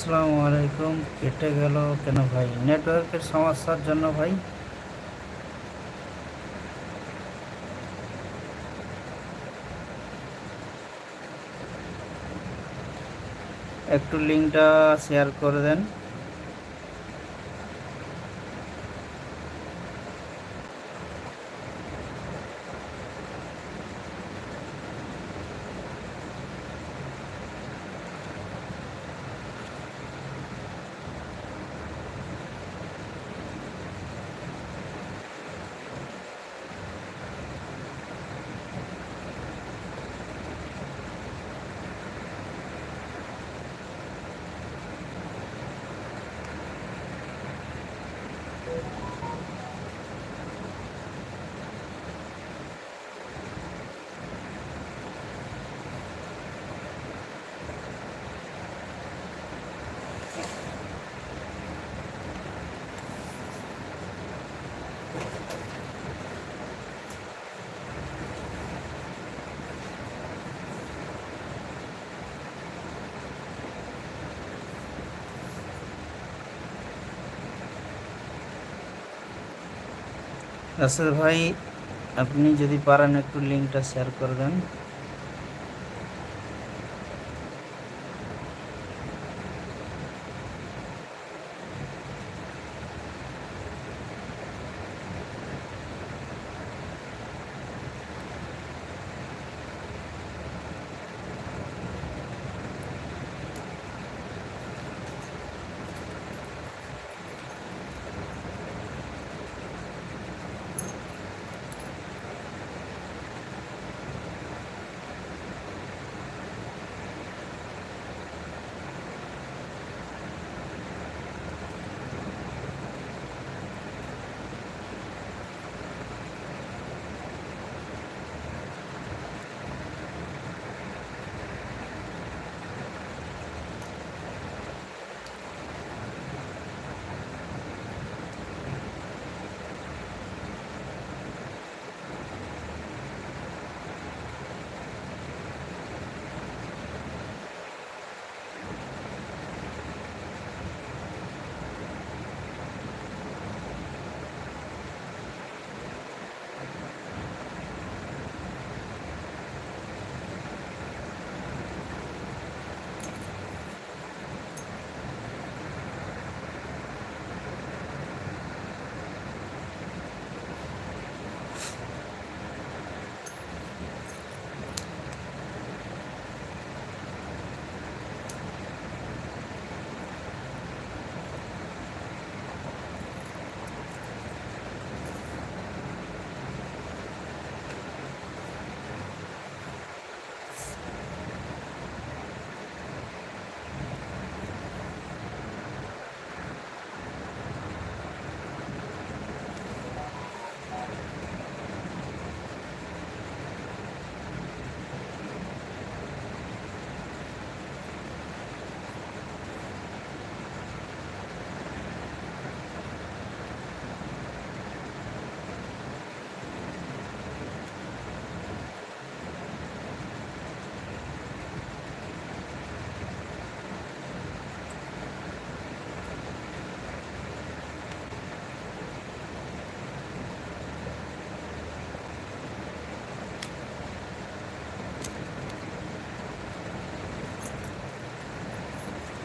আসসালামু আলাইকুম, কেটে গেল কেন ভাই? নেটওয়ার্কের সমস্যার জন্য ভাই। একটু লিঙ্কটা শেয়ার করে দেন। রাসেল ভাই আপনি যদি পারেন একটু লিঙ্কটা শেয়ার করে দেন।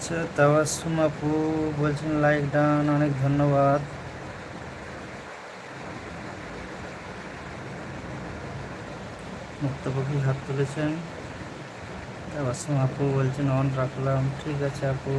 আচ্ছা তাবাসুম আপু বলছেন লাইক ডান অনেক ধন্যবাদ। মুক্তপক্ষী হাত তুলেছেন। তাবাসুম আপু বলছেন অন রাখলাম। ঠিক আছে আপু।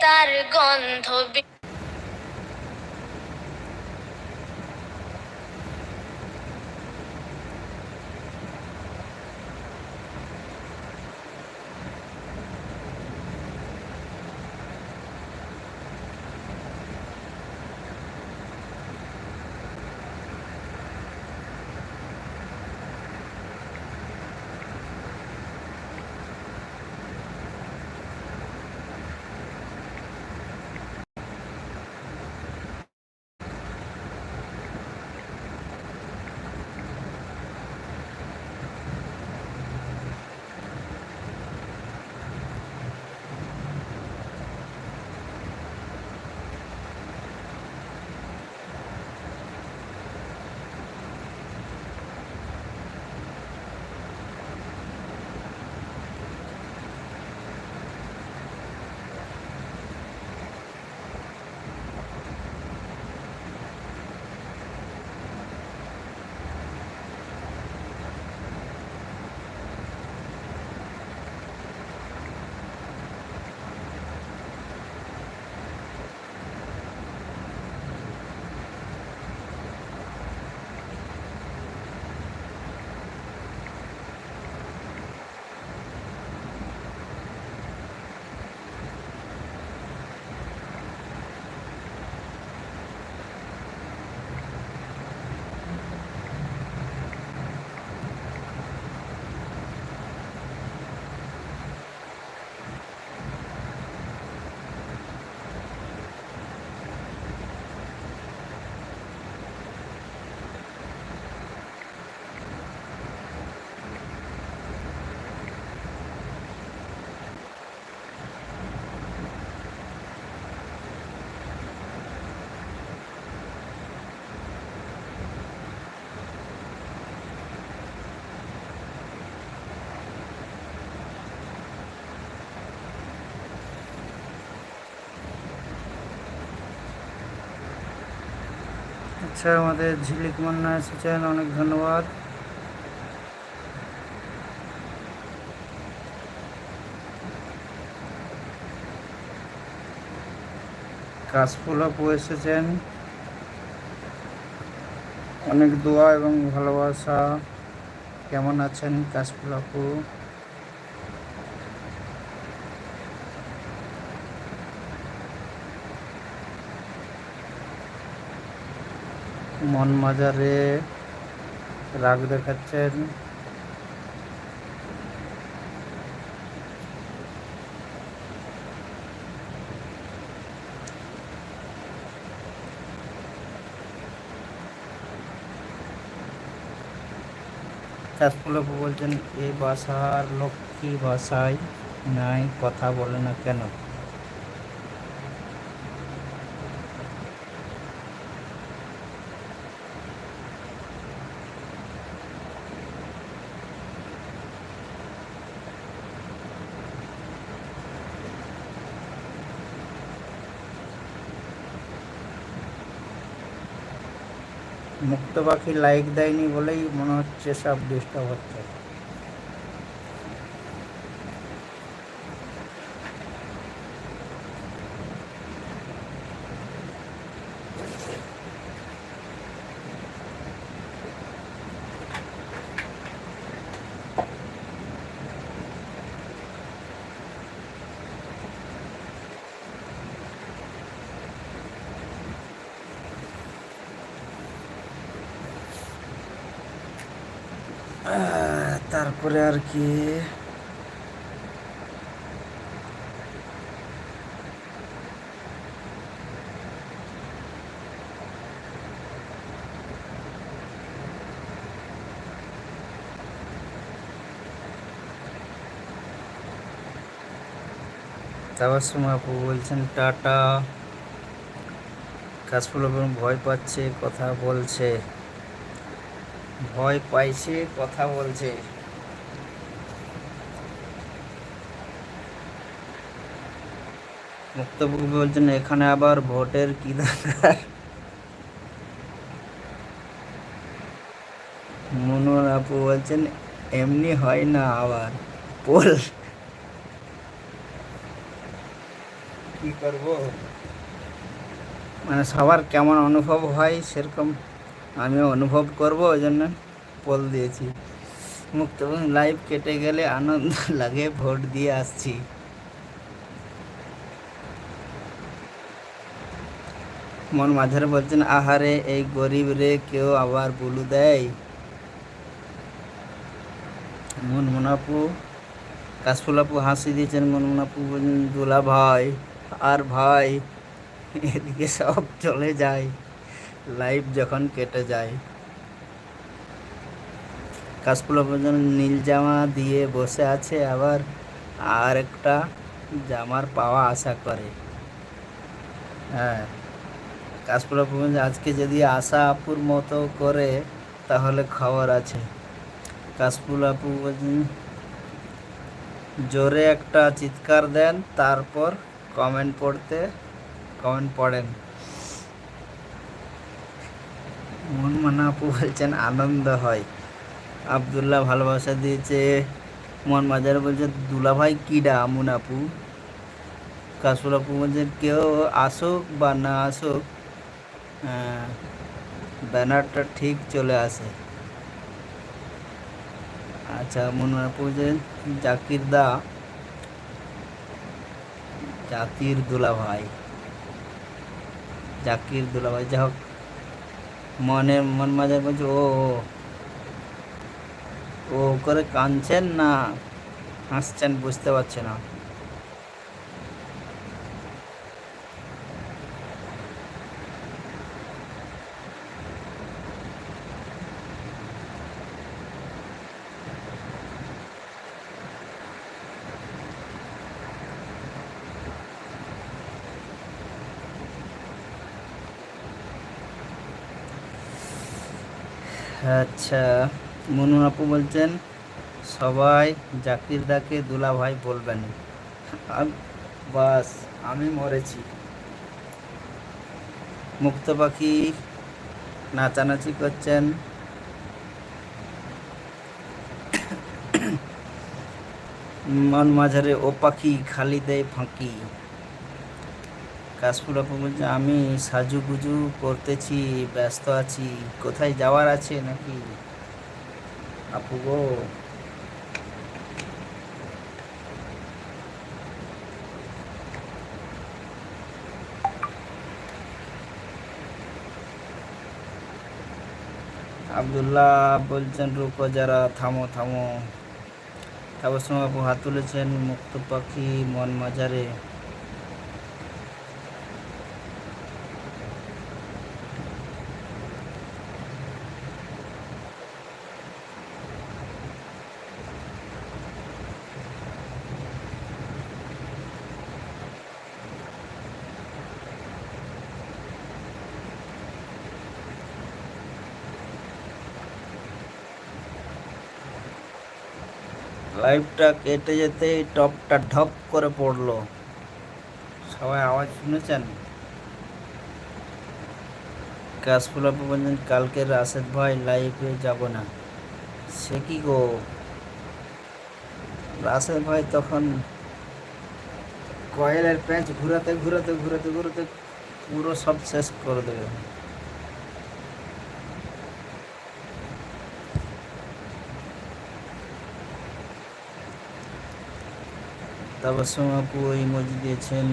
তার গন্ধ আচ্ছা আমাদের ঝিলিক মান্না এসেছেন অনেক ধন্যবাদ। কাশফুল আপু এসেছেন অনেক দোয়া এবং ভালোবাসা। কেমন আছেন কাশফুল আপু মন মাজারে রাগ দেখাচ্ছেন। কাশফুলাপু বলছেন এই ভাষার লক্ষ্মী ভাষায় নাই, কথা বলে না কেন? মুক্ত পাখি লাইক দেয়নি বলেই মনে হচ্ছে সব ডিস্টার্ব হচ্ছে। তারপরে আর কি? তাবাসুম আপু বলছেন, টাটা। কাশফুল ভয় পাচ্ছে, কথা বলছে। ভয় পাইছে, কথা বলছে। মুক্তপুর বলছেন এখানে আবার ভোটের কি দরকার? মনোর আপু বলছেন এমনি হয় না আবার পোল। কি করব? মানে সবার কেমন অনুভব হয় সেরকম আমি অনুভব করব ওই জন্য পোল দিয়েছি। মুক্ত লাইভ কেটে গেলে আনন্দ লাগে ভোট দিয়ে আসছি। মন মাঝারে বলছেন, আহারে, এই গরিব রে, কেউ আবার বুলু দেয়? মন মনাপু কাশফুলাপু হাসি দিয়েছেন মন মনাপু বলছেন, দুলা ভাই, আর ভাই, এদিকে সব চলে যায়, লাইফ যখন কেটে যায়। কাশফুলা বলছেন, নীল জামা দিয়ে বসে আছে আবার আর একটা জামার পাওয়া আশা করে। হ্যাঁ। বলছেন আজকে যদি আশা আপুর মতো করে, তাহলে খবর আছে। আপু বলছেন জোরে একটা চিৎকার দেন, তারপর কমেন্ট পড়তে কমেন্ট পড়েন। মন মানা আপু বলছেন, আনন্দ হয়। আবদুল্লাহ ভালোবাসা দিয়েছে। মন মাজার বলছে, দুলাভাই কিডা আমুন আপু? কাসুল আপু বলছেন কেউ আসুক বা না আসুক ব্যানারটা ঠিক চলে আসে। আচ্ছা মনে পড়ছে জাকির দা জাতির দুলাভাই জাকির দুলাভাই যা হোক মনে মন মাঝে বলছে ও, ও করে কাঁদছেন না হাসছেন বুঝতে পারছে না। আচ্ছা মনু আপু বলছেন, সবাই জাকির দাকে দুলা ভাই বলবেন বাস, আমি মরেছি। মুক্ত পাখি নাচানাচি করছেন। মন মাঝারে ও পাখি খালি দেয় ফাঁকি। কাশফুল আপু বলছে, আমি সাজুগুজু করতেছি, ব্যস্ত আছি। কোথায় যাওয়ার আছে নাকি? আপু গো, আবদুল্লাহ বলছেন, রুকো যারা, থামো থামো। তারপর তাবসম আপু হাত তুলেছেন মুক্ত পাখি মন মাঝারে লাইভটা কেটে যেতেই টপটা ঢপ করে পড়ল। সবাই আওয়াজ শুনেছেন? কাশফুল বলছেন কালকে রাশেদ ভাই লাইভে যাব না। সে কি গো? রাশেদ ভাই তখন কয়েলের প্যাঁচ ঘুরাতে ঘুরাতে ঘুরাতে ঘুরাতে পুরো সব শেষ করে দেবে। তাবাসম আপু ইমোজি দিয়েছেন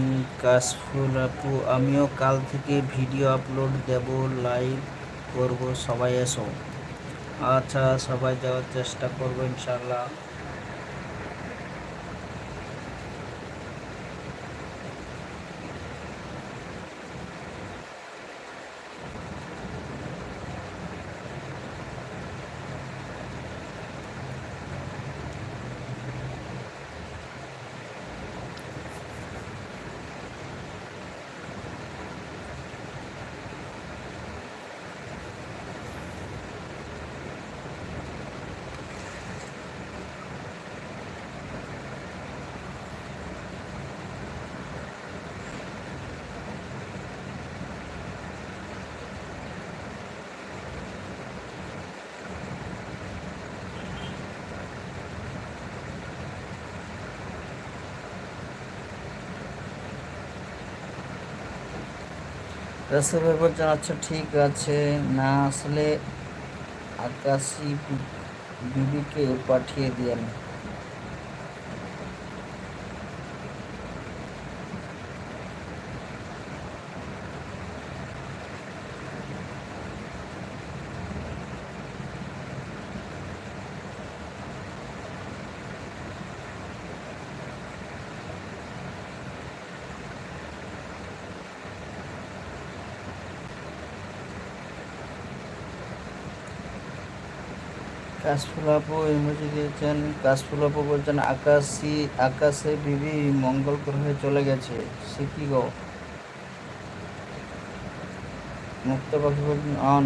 কাশফুল আপু। আমিও কাল থেকে ভিডিও আপলোড দেব লাইভ করব, সবাই এসো। আচ্ছা সবাই যাওয়ার চেষ্টা করব ইনশাল্লাহ রাসেল ভাই বলছেন আচ্ছা ঠিক আছে না আসলে আকাশি বিবিকে পাঠিয়ে দিয়েন। কাশফুল আপু ইমোজি দিয়েছেন কাশফুলাপ বলছেন, আকাশি, আকাশে বিবি মঙ্গল গ্রহে চলে গেছে। সে কি গো? মুক্ত পাখি অন।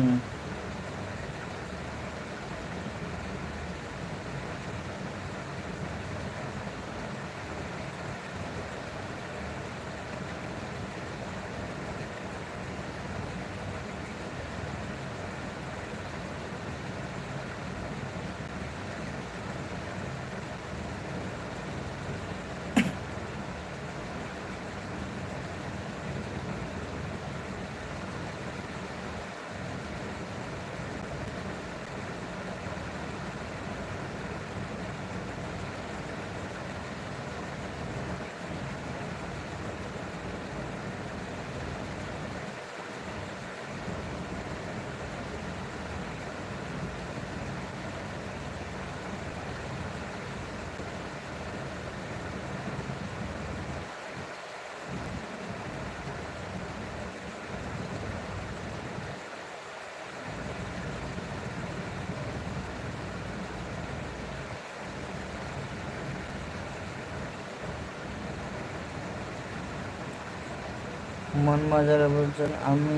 মনমাজারা বলছেন আমি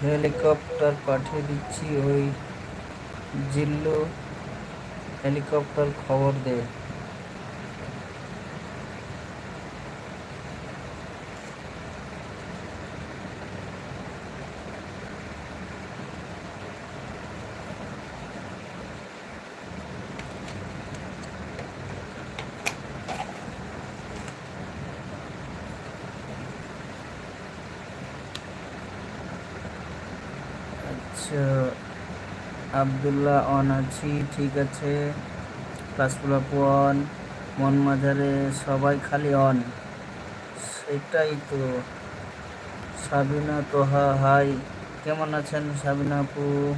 হেলিকপ্টার পাঠিয়ে দিচ্ছি ওই জিল্লু হেলিকপ্টার খবর দে আচ্ছা আবদুল্লাহ অন আছি ঠিক আছে? ক্লাসগুলো অন মন মাঝারে সবাই খালি অন। সেটাই তো। সাবিনা, তোহা, হাই, কেমন আছেন সাবিনা আপু?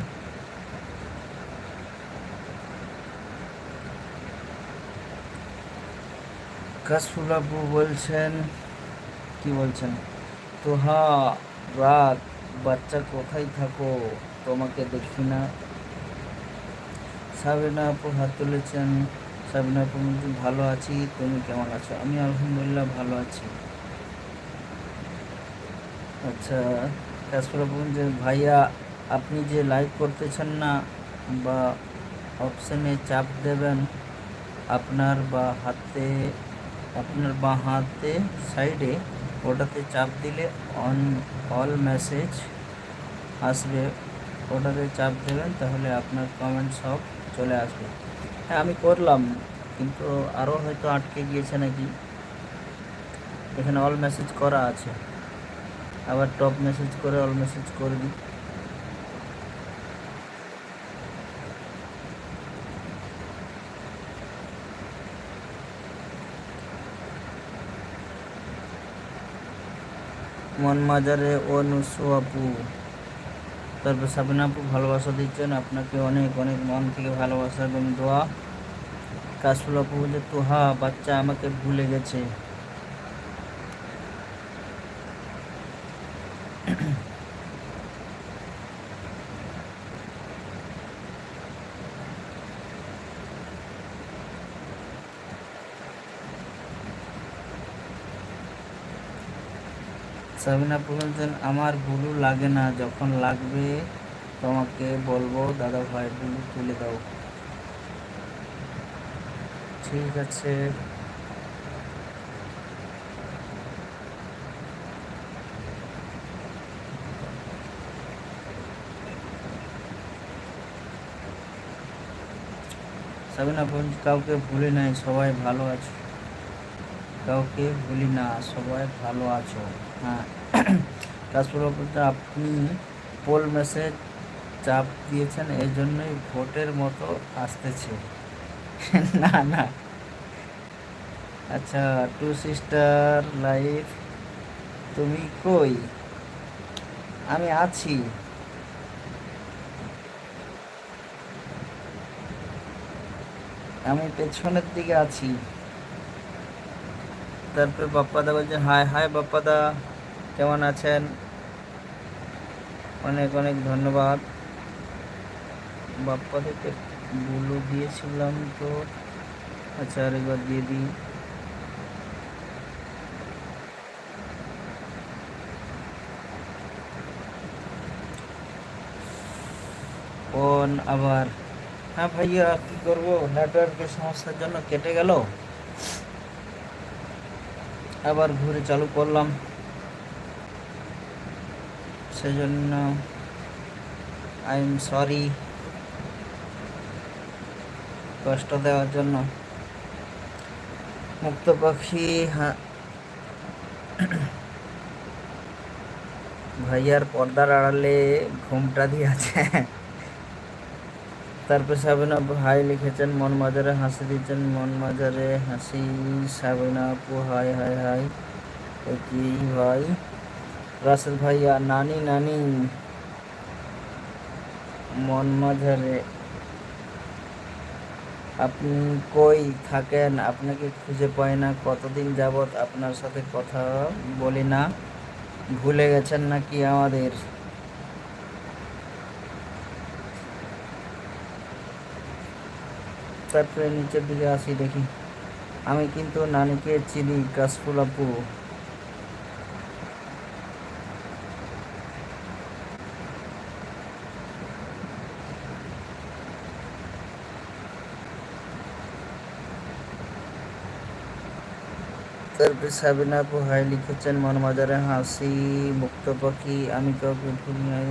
কাশফুল বলছেন, কি বলছেন? তোহা, রাত, বাচ্চা কোথায় থাকো? তোমাকে দেখি না। সাবিনা আপু হাত তুলেছেন। সাবিনা আপু ভালো আছি। তুমি কেমন আছো? আমি আলহামদুলিল্লাহ ভালো আছি। আচ্ছা কাশফুল আপু বলছেন ভাইয়া, আপনি যে লাইভ করতেছেন না বা অপশানে চাপ দেবেন আপনার বা হাতে, আপনার বাঁ হাতে সাইডে ওটাতে চাপ দিলে অন অল মেসেজ আসবে। ওটাতে চাপ দেবেন, তাহলে আপনার কমেন্ট সব চলে আসবে। হ্যাঁ আমি করলাম, কিন্তু আরও হয়তো আটকে গিয়েছে নাকি? এখানে অল মেসেজ করা আছে। আবার টপ মেসেজ করে অল মেসেজ করে দিই। মন মাজারে ও নুসু আপু। তারপর সাবিনা আপু, ভালোবাসা দিচ্ছেন। আপনাকে অনেক অনেক মন থেকে ভালোবাসা এবং দোয়া। কাশফুল আপু বলছে তোহা বাচ্চা আমাকে ভুলে গেছে। সাবিনা বলছেন আমার ব্লু লাগে না, যখন লাগবে তোমাকে বলব, দাদা ভাই ব্লু তুলে দাও। ঠিক আছে। সাবিনা বোন কাউকে ভুলে নাই, সবাই ভালো আছো। কাউকে বলি না, সবাই ভালো আছো। হ্যাঁ। বলতে আপনি পোল মেসেজ চাপ দিয়েছেন এই জন্যই ভোটের মতো আসতেছে। না না। আচ্ছা টু সিস্টার লাইফ, তুমি কই? আমি আছি। আমি পেছনের দিকে আছি। তারপরে বাপ্পাদা বলছেন হাই হাই বাপ্পাদা, কেমন আছেন? অনেক অনেক ধন্যবাদ। বাপ্পাদাকে বুলু দিয়েছিলাম তো আচ্ছা আরেকবার দিয়ে দিই। আবার। হ্যাঁ ভাইয়া, কি করব? নেটওয়ার্কের সমস্যার জন্য কেটে গেল? আবার ঘুরে চালু করলাম। সেজন্য আই এম সরি কষ্ট দেওয়ার জন্য। মুক্ত পাখি ভাইয়ার পর্দার আড়ালে ঘুমটা দিয়ে আছে তারপর সাবিনা আপু হাই লিখেছেন, মন মাজারে হাসি দিচ্ছেন, মন মাজারে হাসি। সাবিনা আপু, হাই হাই হাই। কি ভাই? রাসেল ভাইয়া, নানি নানি। মন মাঝারে। আপনি কই থাকেন? আপনাকে খুঁজে পাই না। কতদিন যাবত আপনার সাথে কথা বলি না? ভুলে গেছেন নাকি আমাদের? তারপরে নিচের দিকে আসি, দেখি। আমি কিন্তু নানিকে চিনি কাশফুল আপু তারপরে সাবিনা আপু হাই লিখেছেন, মনমাজারে হাসি মুক্ত পাখি আমি কাউকে ভুলি নাই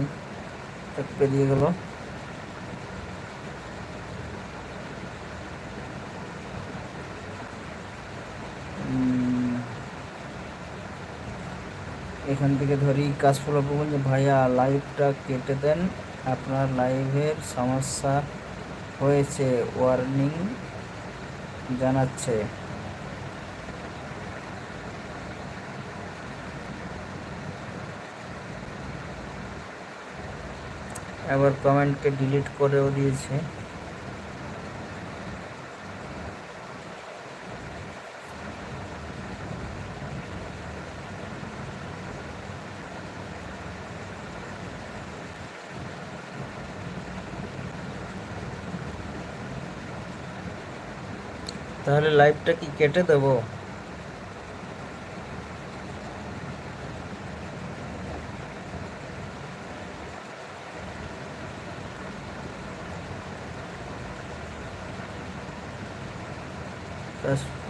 পেরিয়ে গেল। এখান থেকে ধরি কাশফুল বলছে ভাইয়া লাইভটা কেটে দেন। আপনার লাইভের সমস্যা হয়েছে ওয়ার্নিং জানাচ্ছে। আবার কমেন্টকে ডিলিট করেও দিয়েছে। তাহলে লাইভটা কি কেটে দেবো? কাশ-